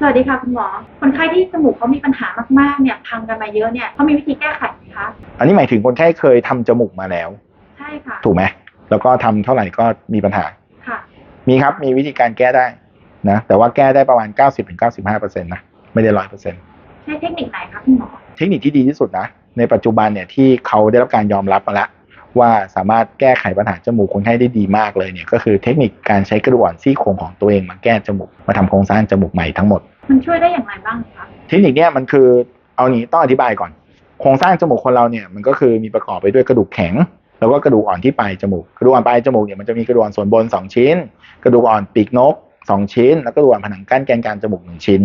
สวัสดีค่ะคุณหมอ คนไข้ที่จมูกเขามีปัญหามากๆเนี่ยพังกันมาเยอะเนี่ยเขามีวิธีแก้ไขไหมคะ อันนี้หมายถึงคนไข้เคยทำจมูกมาแล้ว ใช่ค่ะ ถูกไหม แล้วก็ทำเท่าไหร่ก็มีปัญหา ค่ะ มีครับ มีวิธีการแก้ได้นะ แต่ว่าแก้ได้ประมาณ 90-95%นะ ไม่ได้ร้อยเปอร์เซ็นต์ใช้เทคนิคไหนคะคุณหมอ เทคนิคที่ดีที่สุดนะ ในปัจจุบันเนี่ยที่เขาได้รับการยอมรับมาแล้ว ว่าสามารถแก้ไขปัญหาจมูกคนไข้ได้ดีมากเลยเนี่ยก็คือเทคนิคการใช้กระดูกอ่อนซี่โครงของตัวเองมาแก้จมูกมาทำโครงสร้างจมูกใหม่ทั้งหมด มันช่วยได้อย่างไรบ้างคะเทคนิคเนี้ยมันคือเอางี้ต้องอธิบายก่อน โครงสร้างจมูกคนเราเนี่ยมันก็คือมีประกอบไปด้วยกระดูกแข็ง แล้วก็กระดูกอ่อนที่ปลายจมูกกระดูกอ่อนปลายจมูกเนี่ยมันจะมีกระดูกอ่อนส่วนบน 2 ชิ้น กระดูกอ่อนปีกนก 2 ชิ้น แล้วก็กระดูกอ่อนผนังกั้นแกนกลางจมูก1ชิ้น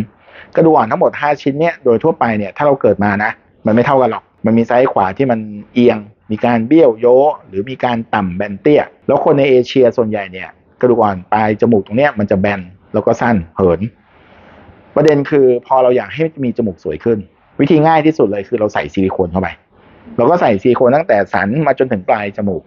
กระดูกอ่อนทั้งหมด 5 ชิ้นเนี่ยโดยทั่วไปเนี่ยถ้าเราเกิดมานะ มันไม่เท่ากันหรอกมันมีซ้ายขวาที่มันเอียง มีการเบี้ยวโยหรือมีการต่ำแบนเตี้ย แล้วคนในเอเชียส่วนใหญ่เนี่ยกระดูกอ่อนปลายจมูกตรงเนี้ยมันจะแบนแล้วก็สั้นเหิน ประเด็นคือพอเราอยากให้มีจมูกสวยขึ้น วิธีง่ายที่สุดเลยคือเราใส่ซิลิโคนเข้าไปเราก็ใส่ซิลิโคนตั้งแต่สันมาจนถึงปลายจมูก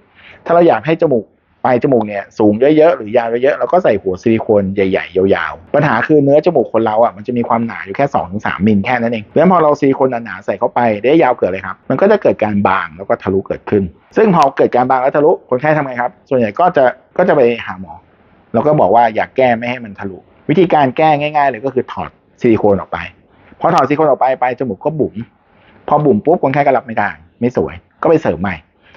ถ้าเราอยากให้จมูก ลายจมูกเนี่ยสูงเยอะๆหรือยาวเยอะๆเราก็ใส่หัวซิลิโคนใหญ่ๆ ยาวๆ ปัญหาคือเนื้อจมูกคนเราอะมันจะมีความหนาอยู่แค่2อถึงสมิลแค่นั้นเองแล้วพอเราซิลิโคนหนาๆใส่เข้าไปได้ยาวเกิดอะไรครับมันก็จะเกิดการบางแล้วก็ทะลุเกิดขึ้น ซึ่งพอเกิดการบางและทะลุคนไข้ทำไงครับ ส่วนใหญ่ก็จะก็จะไปหาหมอ แล้วก็บอกว่าอยากแก้ไม่ให้มันทะลุ วิธีการแก้ง่าย ๆ เลยก็คือถอดซิลิโคนออกไปพอถอดซิลิโคนออกไปไปจมูกก็บุ๋มพอบุ๋มปุ๊บคนไข้ก็รับไม่ได้ไม่สวย ก็ไปเสริมใหม่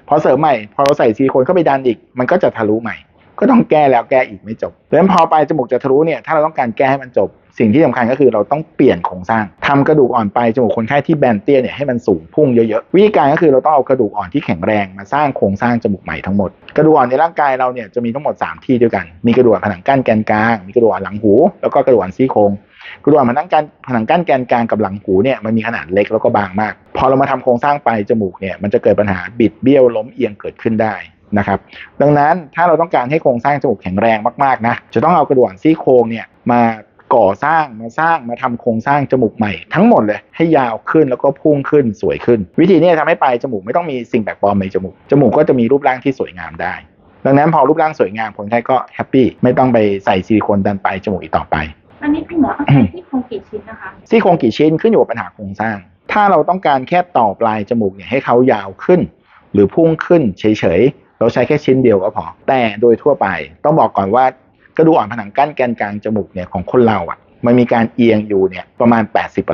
พอเสริมใหม่พอเราใส่ซิลิโคนเข้าไปดันอีก มันก็จะทะลุใหม่ ก็ต้องแก้แล้วแก้อีกไม่จบดังนั้นพอปลายจมูกจะทะลุเนี่ยถ้าเราต้องการแก้ให้มันจบ สิ่งที่สำคัญก็คือเราต้องเปลี่ยนโครงสร้างทำกระดูกอ่อนปลายจมูกคนไข้ที่แบนเตี้ยเนี่ยให้มันสูงพุ่งเยอะๆวิธีการก็คือเราต้องเอากระดูกอ่อนที่แข็งแรงมาสร้างโครงสร้างจมูกใหม่ทั้งหมดกระดูกอ่อนในร่างกายเราเนี่ยจะมีทั้งหมด 3 ที่ด้วยกัน มีกระดูกอ่อนผนังกั้นแกนกลางมีกระดูกอ่อนหลังหูแล้วก็กระดูกอ่อนซี่โครง กระดูกอ่อนผนังกั้นผนังกั้นแกนกลางกับหลังหูเนี่ยมันมีขนาดเล็กแล้วก็บางมาก พอเรามาทำโครงสร้างปลายจมูกเนี่ยมันจะเกิดปัญหาบิดเบี้ยวล้มเอียงเกิดขึ้นได้นะครับดังนั้นถ้าเราต้องการให้โครงสร้างจมูกแข็งแรงมากๆนะจะต้องเอากระดูกอ่อนซี่โครงเนี่ยมาก่อสร้างมาสร้างมาทำโครงสร้างจมูกใหม่ ทั้งหมดเลยให้ยาวขึ้นแล้วก็พุ่งขึ้นสวยขึ้น วิธีนี้ทำให้ปลายจมูกไม่ต้องมีสิ่งแปลกปลอมในจมูกจมูกก็จะมีรูปร่างที่สวยงามได้ ดังนั้นพอรูปร่างสวยงามคนไข้ก็แฮปปี้ไม่ต้องไปใส่ซิลิโคนดันปลายจมูกอีกต่อไป อันนี้คุณหมอต้องใช้ที่โครงกี่ชิ้นนะคะซี่โครงกี่ชิ้นขึ้นอยู่กับปัญหาโครงสร้าง ถ้าเราต้องการแค่ต่อปลายจมูกเนี่ยให้เขายาวขึ้น หรือพุ่งขึ้นเฉยๆเราใช้แค่ชิ้นเดียวก็พอ แต่โดยทั่วไปต้องบอกก่อนว่ากระดูกอ่อนผนังกั้นแกนกลางจมูกเนี่ยของคนเราอะมันมีการเอียงอยู่เนี่ยประมาณ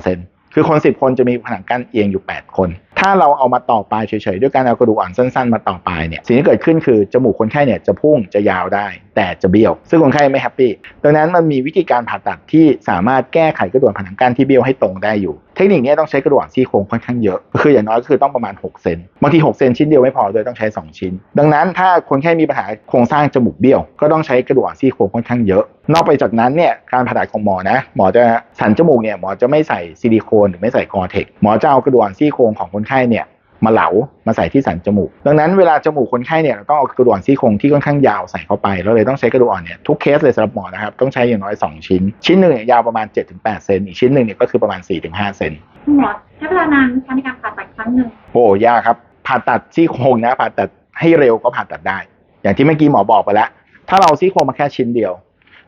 80%คือคน 10 คนจะมีผนังกั้นเอียงอยู่ 8 คน ถ้าเราเอามาต่อปลายเฉยๆ ด้วยการเอากระดูกอ่อนสั้นๆ มาต่อปลายเนี่ยสิ่งที่เกิดขึ้นคือจมูกคนไข้เนี่ยจะพุ่งจะยาวได้ แต่จะเบี้ยว ซึ่งคนไข้ไม่แฮปปี้ดังนั้นมันมีวิธีการผ่าตัดที่สามารถแก้ไขกระดูกผนังกั้นที่เบี้ยวให้ตรงได้อยู่ เทคนิคนี้ต้องใช้กระดูกซี่โครงค่อนข้างเยอะ คืออย่างน้อยก็คือต้องประมาณ 6 เซนบางที 6 เซนชิ้นเดียวไม่พอเลยต้องใช้ 2 ชิ้น ดังนั้นถ้าคนไข้มีปัญหาโครงสร้างจมูกเบี้ยว ก็ต้องใช้กระดูกซี่โครงค่อนข้างเยอะ นอกไปจากนั้นเนี่ยการผ่าตัดของหมอนะหมอจะสันจมูกเนี่ยหมอจะไม่ใส่ซิลิโคนหรือไม่ใส่กอเทคหมอจะเอากระดูกซี่โครงของคนไข้เนี่ยมาเหลา มาใส่ที่สันจมูก ดังนั้นเวลาจมูกคนไข้เนี่ยเราต้องเอากระดูกอ่อนซี่โครงที่ค่อนข้างยาวใส่เข้าไป แล้วเลยต้องใช้กระดูกอ่อนเนี่ยทุกเคสเลยสำหรับหมอนะครับ ต้องใช้อย่างน้อย 2 ชิ้น ชิ้นหนึ่งเนี่ยยาวประมาณ 7-8 เซน อีกชิ้นหนึ่งเนี่ยก็คือประมาณ 4-5 เซนคุณหมอใช้เวลานานไหมคะในการผ่าตัดครั้งหนึ่งโอ้ยากครับ ผ่าตัดซี่โครงนะ ผ่าตัดให้เร็วก็ผ่าตัดได้ อย่างที่เมื่อกี้หมอบอกไปแล้ว ถ้าเราซี่โครงมาแค่ชิ้นเดียว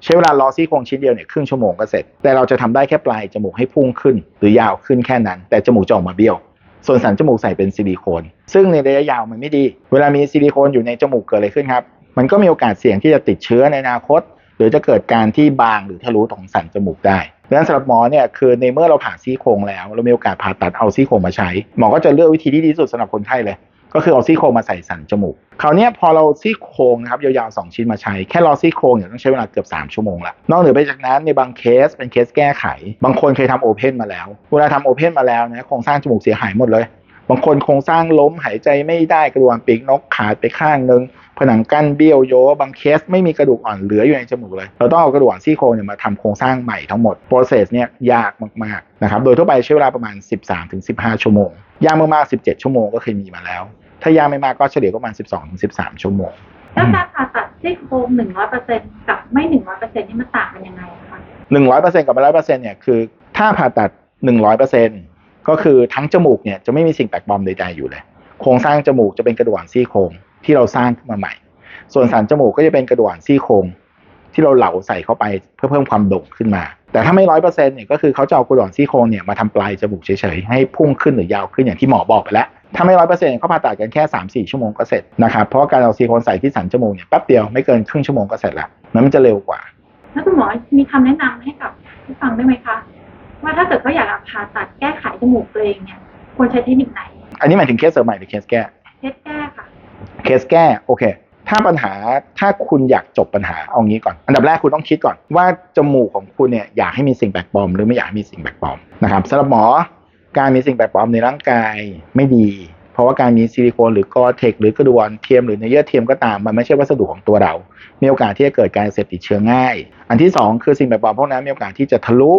ใช้เวลารอซี่โครงชิ้นเดียวเนี่ยครึ่งชั่วโมงก็เสร็จ แต่เราจะทำได้แค่ปลายจมูกให้พุ่งขึ้น หรือยาวขึ้นแค่นั้น แต่จมูกจะออกมาเบี้ยว ส่วนสันจมูกใส่เป็นซิลิโคน ซึ่งในระยะยาวมันไม่ดี เวลามีซิลิโคนอยู่ในจมูกเกิดอะไรขึ้นครับ มันก็มีโอกาสเสี่ยงที่จะติดเชื้อในอนาคต หรือจะเกิดการที่บางหรือทะลุของสันจมูกได้ดังนั้นสำหรับหมอเนี่ยคือในเมื่อเราผ่าซี่โครงแล้ว เรามีโอกาสผ่าตัดเอาซี่โครงมาใช้ หมอก็จะเลือกวิธีที่ดีที่สุดสำหรับคนไข้เลย ก็คือเอาซี่โครงมาใส่สันจมูกคราวนี้พอเราซี่โครงนะครับยาวๆ 2 ชิ้นมาใช้ แค่รอซี่โครงเนี่ยต้องใช้เวลาเกือบ 3 ชั่วโมงละนอกเหนือไปจากนั้นในบางเคสเป็นเคสแก้ไข บางคนเคยทำโอเพนมาแล้ว เวลาทำโอเพนมาแล้วนะโครงสร้างจมูกเสียหายหมดเลย บางคนโครงสร้างล้มหายใจไม่ได้กระดูกปีกนกขาดไปข้างหนึ่งผนังกั้นเบี้ยวโยบางเคสไม่มีกระดูกอ่อนเหลืออยู่ในจมูกเลย เราต้องเอากระดูกอ่อนซี่โครงเนี่ยมาทำโครงสร้างใหม่ทั้งหมด process เนี่ยยากมากๆนะครับ โดยทั่วไปใช้เวลาประมาณ 13-15 ชั่วโมง ยากมากๆ 17 ชั่วโมงก็เคยมีมาแล้ว ถ้ายากไม่มากก็เฉลี่ยก็ประมาณ 12-13 ชั่วโมง แล้วการผ่าตัดซี่โครงหนึ่งร้อยเปอร์เซ็นกับไม่หนึ่งร้อยเปอร์เซ็นนี่มันต่างกันยังไงคะหนึ่งร้อยเปอร์เซ็นต์กับไม่ร้อยเปอร์เซ็นต์เนี่ยคือถ้าผ่าตัดหนึ่งร้อยเปอร์เซ็นต์ก็คือทั้งจมูกเนี่ยจะไม่มีสิ่งแปลกปลอมใดๆอยู่เลย โครงสร้างจมูกจะเป็นกระดูกอ่อนซี่โครงที่เราสร้างขึ้นมาใหม่ ส่วนสันจมูกก็จะเป็นกระดูกอ่อนซี่โครงที่เราเหลาใส่เข้าไปเพื่อเพิ่มความโด่งขึ้นมา แต่ถ้าไม่ร้อยเปอร์เซ็นต์เนี่ยก็คือเขาจะเอากระดูกอ่อนซี่โครงเนี่ยมาทำปลายจมูกเฉยๆให้พุ่งขึ้นหรือยาวขึ้นอย่างที่หมอบอกไปแล้ว ถ้าไม่ร้อยเปอร์เซ็นต์เขาผ่าตัดกันแค่สามสี่ชั่วโมงก็เสร็จนะครับเพราะว่าการเอาซิลิโคนใส่ที่สันจมูกเนี่ยแป๊บเดียวไม่เกินครึ่งชั่วโมงก็เสร็จแล้วนั้นมันจะเร็วกว่า แล้วคุณหมอมีคำแนะนำให้กับผู้ฟังได้ไหมคะว่าถ้าเกิดเขาอยากจะผ่าตัดแก้ไขจมูกตัวเองเนี่ยควรใช้เทคนิคไหน อันนี้หมายถึงเคสเสริมใหม่หรือเคสแก้เทสแก้ค่ะเคสแก้โอเค ถ้าปัญหาถ้าคุณอยากจบปัญหาเอางี้ก่อน อันดับแรกคุณต้องคิดก่อนว่าจมูกของคุณเนี่ยอยากให้มีสิ่งแปลกปลอมหรือไม่อยากให้มีสิ่งแปลกปลอมนะครับสำหรับหมอ การมีสิ่งแปลกปลอมในร่างกายไม่ดี เพราะว่าการมีซิลิโคนหรือกอเทกหรือกระดูกอ่อนเทียมหรือเนื้อเยื่อเทียมก็ตามมันไม่ใช่วัสดุของตัวเรา มีโอกาสที่จะเกิดการเสพติดเชื้อง่าย อันที่สองคือสิ่งแปลกปลอมพวกนั้นมีโอกาสที่จะทะลุ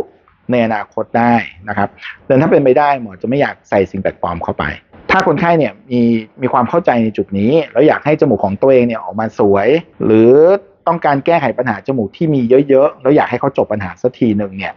ในอนาคตได้นะครับดังนั้นถ้าเป็นไปได้หมอจะไม่อยากใส่สิ่งแปลกปลอมเข้าไป ถ้าคนไข้เนี่ยมีมีความเข้าใจในจุดนี้ แล้วอยากให้จมูกของตัวเองเนี่ยออกมาสวย หรือต้องการแก้ไขปัญหาจมูกที่มีเยอะๆ แล้วอยากให้เขาจบปัญหาสักทีหนึ่งเนี่ย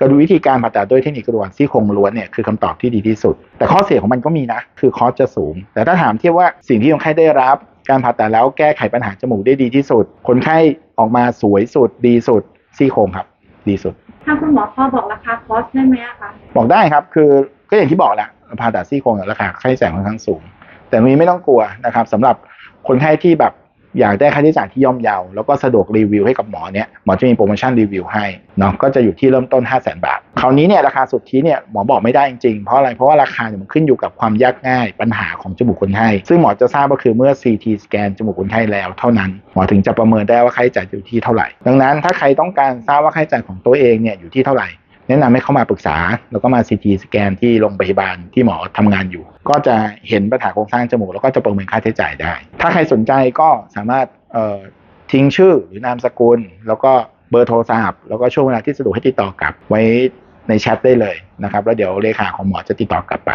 ก็ดูวิธีการผ่าตัดด้วยเทคนิคกระดูกอ่อนซี่โครงล้วนเนี่ยคือคำตอบที่ดีที่สุด แต่ข้อเสียของมันก็มีนะ คือคอสจะสูง แต่ถ้าถามเทียบว่าสิ่งที่คนไข้ได้รับ การผ่าตัดแล้วแก้ไขปัญหาจมูกได้ดีที่สุด คนไข้ออกมาสวยสุด ดีสุดซี่โครงครับ ดีสุดทางคุณหมอพอบอกราคาคอร์สได้ไหมอะคะบอกได้ครับคือก็อย่างที่บอกแหละผ่าตัดซี่โครงเนี่ยราคาค่าใช้จ่ายค่อนข้างสูง แต่มีไม่ต้องกลัวนะครับสำหรับคนไข้ที่แบบ อยากได้ค่าใช้จ่ายที่ย่อมเยาแล้วก็สะดวกรีวิวให้กับหมอเนี่ยหมอจะมีโปรโมชั่นรีวิวให้เนาะก็จะอยู่ที่เริ่มต้น 5 0 0 0 0 0 บาท คราวนี้เนี่ยราคาสุทธิเนี่ยหมอบอกไม่ได้จริงๆ เพราะอะไรเพราะว่าราคาเนี่ยมันขึ้นอยู่กับความยากง่ายปัญหาของจมูกคนไข้ซึ่งหมอจะทราบก็คือเมื่อ CT สแกนจมูกคนไข้แล้วเท่านั้นหมอถึงจะประเมินได้ว่าค่าใช้จ่ายอยู่ที่เท่าไหร่ ดังนั้นถ้าใครต้องการทราบว่าค่าใช้จ่ายของตัวเองเนี่ยอยู่ที่เท่าไหร่ แนะนำให้เข้ามาปรึกษา แล้วก็มาซีทีสแกนที่โรงพยาบาลที่หมอทำงานอยู่ ก็จะเห็นปัญหาโครงสร้างจมูกแล้วก็จะประเมินค่าใช้จ่ายได้ ถ้าใครสนใจก็สามารถทิ้งชื่อหรือนามสกุล แล้วก็เบอร์โทรศัพท์แล้วก็ช่วงเวลาที่สะดวกให้ติดต่อกลับไว้ในแชทได้เลยนะครับ แล้วเดี๋ยวเลขาของหมอจะติดต่อกลับไป